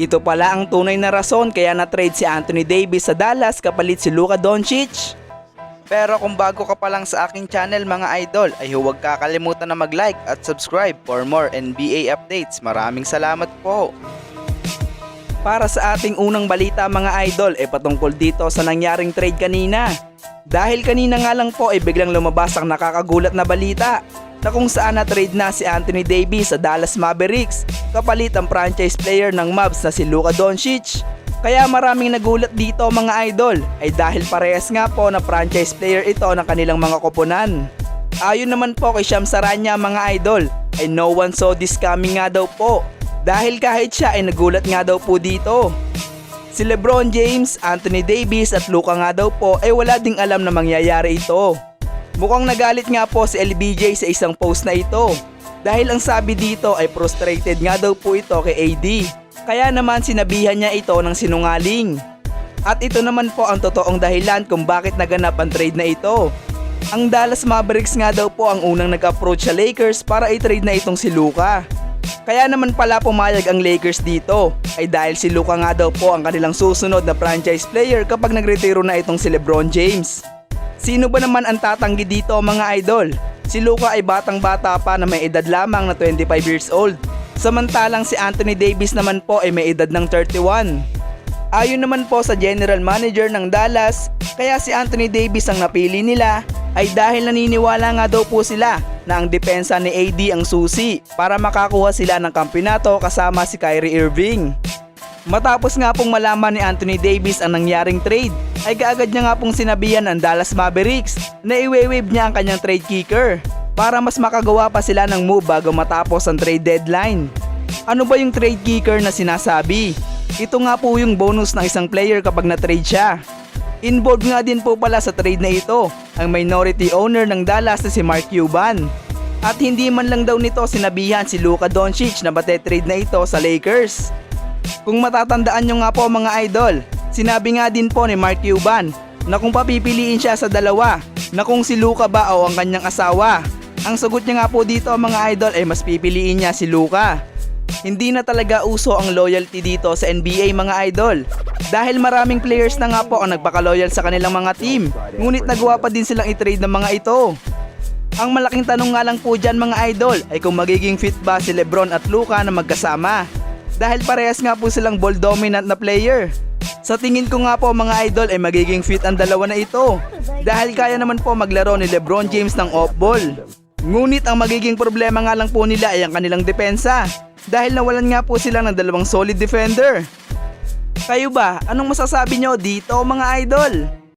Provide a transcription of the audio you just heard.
Ito pala ang tunay na rason kaya na-trade si Anthony Davis sa Dallas kapalit si Luka Doncic. Pero kung bago ka pa lang sa aking channel mga idol ay huwag kakalimutan na mag-like at subscribe for more NBA updates. Maraming salamat po. Para sa ating unang balita mga idol ay patungkol dito sa nangyaring trade kanina. Dahil kanina nga lang po ay biglang lumabas ang nakakagulat na balita na kung saan na-trade na si Anthony Davis sa Dallas Mavericks kapalit ang franchise player ng Mavs na si Luka Doncic. Kaya maraming nagulat dito mga idol ay dahil parehas nga po na franchise player ito ng kanilang mga koponan. Ayon naman po kay Sham Saranya mga idol ay no one saw this coming nga daw po dahil kahit siya ay nagulat nga daw po dito. Si Lebron James, Anthony Davis at Luka nga daw po ay wala ding alam na mangyayari ito. Mukhang nagalit nga po si LBJ sa isang post na ito dahil ang sabi dito ay frustrated nga daw po ito kay AD. Kaya naman sinabihan niya ito ng sinungaling. At ito naman po ang totoong dahilan kung bakit naganap ang trade na ito. Ang Dallas Mavericks nga daw po ang unang nag-approach sa Lakers para i-trade na itong si Luka. Kaya naman pala pumayag ang Lakers dito ay dahil si Luka nga daw po ang kanilang susunod na franchise player kapag nagretiro na itong si Lebron James. Sino ba naman ang tatanggi dito mga idol? Si Luka ay batang bata pa na may edad lamang na 25 years old. Samantalang si Anthony Davis naman po ay may edad ng 31. Ayon naman po sa general manager ng Dallas, kaya si Anthony Davis ang napili nila ay dahil naniniwala nga daw po sila na ang depensa ni AD ang susi para makakuha sila ng kampiyonato kasama si Kyrie Irving. Matapos nga pong malaman ni Anthony Davis ang nangyaring trade, ay kaagad niya nga pong sinabihan ang Dallas Mavericks na iwe-wave niya ang kanyang trade kicker para mas makagawa pa sila ng move bago matapos ang trade deadline. Ano ba yung trade kicker na sinasabi? Ito nga po yung bonus ng isang player kapag na-trade siya. Involved nga din po pala sa trade na ito ang minority owner ng Dallas na si Mark Cuban. At hindi man lang daw nito sinabihan si Luka Doncic na bate-trade na ito sa Lakers. Kung matatandaan nyo nga po mga idol, sinabi nga din po ni Mark Cuban na kung papipiliin siya sa dalawa, na kung si Luka ba o ang kanyang asawa. Ang sagot niya nga po dito mga idol ay mas pipiliin niya si Luka. Hindi na talaga uso ang loyalty dito sa NBA mga idol. Dahil maraming players na nga po ang nagpaka-loyal sa kanilang mga team. Ngunit nagawa pa din silang i-trade ng mga ito. Ang malaking tanong nga lang po dyan mga idol ay kung magiging fit ba si Lebron at Luka na magkasama. Dahil parehas nga po silang ball dominant na player. Sa tingin ko nga po mga idol ay magiging fit ang dalawa na ito. Dahil kaya naman po maglaro ni Lebron James ng off-ball. Ngunit ang magiging problema nga lang po nila ay ang kanilang depensa. Dahil nawalan nga po sila ng dalawang solid defender. Kayo ba, anong masasabi nyo dito mga idol?